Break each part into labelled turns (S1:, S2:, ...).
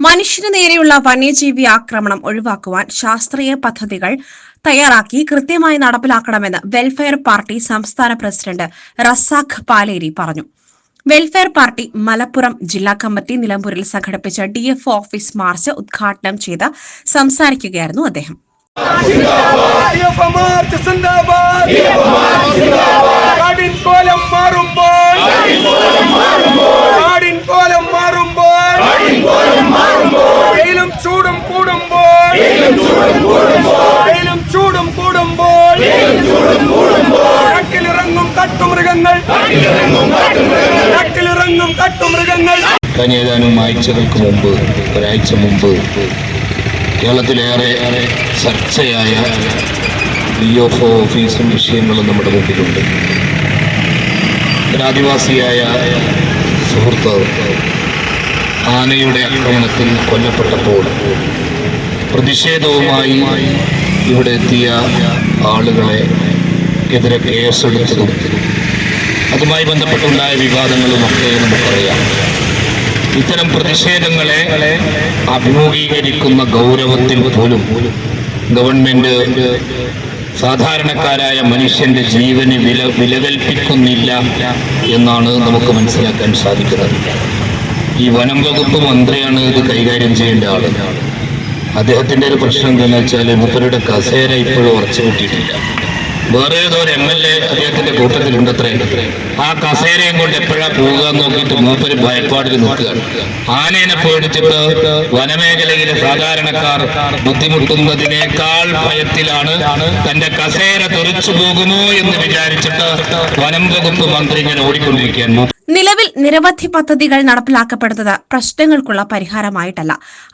S1: മനുഷ്യന് നേരെയുള്ള വന്യജീവി ആക്രമണം ഒഴിവാക്കുവാൻ ശാസ്ത്രീയ പദ്ധതികൾ തയ്യാറാക്കി കൃത്യമായി നടപ്പിലാക്കണമെന്ന് വെൽഫെയർ പാർട്ടി സംസ്ഥാന പ്രസിഡന്റ് റസാഖ് പാലേരി പറഞ്ഞു വെൽഫെയർ പാർട്ടി മലപ്പുറം ജില്ലാ കമ്മിറ്റി നിലമ്പൂരിൽ സംഘടിപ്പിച്ച ഡി എഫ് ഓഫീസ് മാർച്ച് ഉദ്ഘാടനം ചെയ്ത് സംസാരിക്കുകയായിരുന്നു അദ്ദേഹം
S2: കാട്ടുമൃഗങ്ങൾ. കാട്ടിലിറങ്ങും കാട്ടുമൃഗങ്ങൾ.
S3: കഴിഞ്ഞ ഏതാനും ആഴ്ചകൾക്ക് മുമ്പ് ഒരാഴ്ച മുമ്പ് കേരളത്തിലേറെ ചർച്ചയായ ഡി എഫ് ഒ ഓഫീസും വിഷയങ്ങളും നമ്മുടെ മുമ്പിലുണ്ട്. ഒരാദിവാസിയായ സുഹൃത്ത് ആനയുടെ ആക്രമണത്തിൽ കൊല്ലപ്പെട്ടപ്പോൾ പ്രതിഷേധവുമായി ഇവിടെ എത്തിയ ആളുകളെ എതിരെ കേസെടുത്തതും അതുമായി ബന്ധപ്പെട്ടുണ്ടായ വിവാദങ്ങളുമൊക്കെ നമുക്കറിയാം ഇത്തരം പ്രതിഷേധങ്ങളെ അഭിമുഖീകരിക്കുന്ന ഗൗരവത്തിൽ പോലും ഗവൺമെന്റ് സാധാരണക്കാരായ മനുഷ്യന്റെ ജീവന് വില വിലകൽപ്പിക്കുന്നില്ല എന്നാണ് നമുക്ക് മനസ്സിലാക്കാൻ സാധിക്കുന്നത്. ഈ വനം വകുപ്പ് മന്ത്രിയാണ് ഇത് കൈകാര്യം ചെയ്യേണ്ട ആൾ അദ്ദേഹത്തിന്റെ ഒരു പ്രശ്നം എന്താണെന്ന് വെച്ചാൽ മുപ്പരുടെ കസേര ഇപ്പോഴും ഉറച്ചു കൂട്ടിയിട്ടില്ല വേറെ ഏതോ ഒരു എം എൽ എ അദ്ദേഹത്തിന്റെ കൂട്ടത്തിലുണ്ട് അത്രേ ആ കസേരയും കൊണ്ട് എപ്പോഴാ പോവുക നോക്കിയിട്ട് മൂപ്പര് ഭയപ്പാടിൽ നോക്കുകയാണ് ആനേനെ പേടിച്ചിട്ട് വനമേഖലയിലെ സാധാരണക്കാർ ബുദ്ധിമുട്ടുന്നതിനേക്കാൾ ഭയത്തിലാണ് തന്റെ കസേര തെറിച്ചു പോകുമോ എന്ന് വിചാരിച്ചിട്ട് വനം വകുപ്പ് മന്ത്രി ഇങ്ങനെ ഓടിക്കൊണ്ടിരിക്കുകയാണ്.
S1: നിലവിൽ നിരവധി പദ്ധതികൾ നടപ്പിലാക്കപ്പെടുന്നത് പ്രശ്നങ്ങൾക്കുള്ള പരിഹാരമായിട്ടല്ല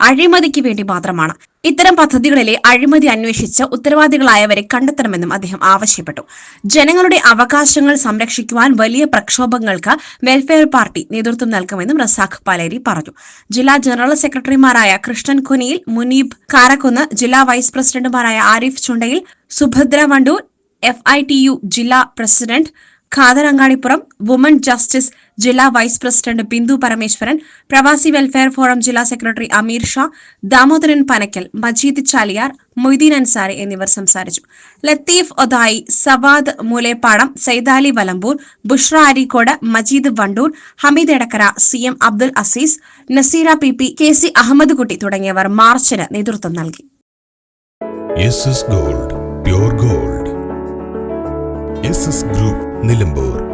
S1: അഴിമതിക്ക് വേണ്ടി മാത്രമാണ്. ഇത്തരം പദ്ധതികളിലെ അഴിമതി അന്വേഷിച്ച് ഉത്തരവാദികളായവരെ കണ്ടെത്തണമെന്നും അദ്ദേഹം ആവശ്യപ്പെട്ടു. ജനങ്ങളുടെ അവകാശങ്ങൾ സംരക്ഷിക്കുവാൻ വലിയ പ്രക്ഷോഭങ്ങൾക്ക് വെൽഫെയർ പാർട്ടി നേതൃത്വം നൽകുമെന്നും റസാഖ് പാലേരി പറഞ്ഞു. ജില്ലാ ജനറൽ സെക്രട്ടറിമാരായ കൃഷ്ണൻ കുനിയിൽ മുനീബ് കാരക്കുന്ന് ജില്ലാ വൈസ് പ്രസിഡന്റുമാരായ ആരിഫ് ചുണ്ടയിൽ സുഭദ്ര വണ്ടൂർ എഫ് ജില്ലാ president Khader Angadipuram women justice ജില്ലാ vice president Bindu Parameswaran Pravasi welfare forum ജില്ലാ സെക്രട്ടറി അമീർ ഷാ ദാമോദരൻ പനക്കൽ മജീദ് ചാലിയാർ മൊയ്തീൻ അൻസാരി എന്നിവർ സംസാരിച്ചു. Latheef Othayi Sawad Moolepadam Saidali Valambur Bushra Areekode Majeed Wandoor Hameed Edakkara C M Abdul Azeez Naseera P P K C Ahammed Kutty തുടങ്ങിയവർ മാർച്ചിന് നേതൃത്വം നൽകി.
S4: Gold gold group Nilambur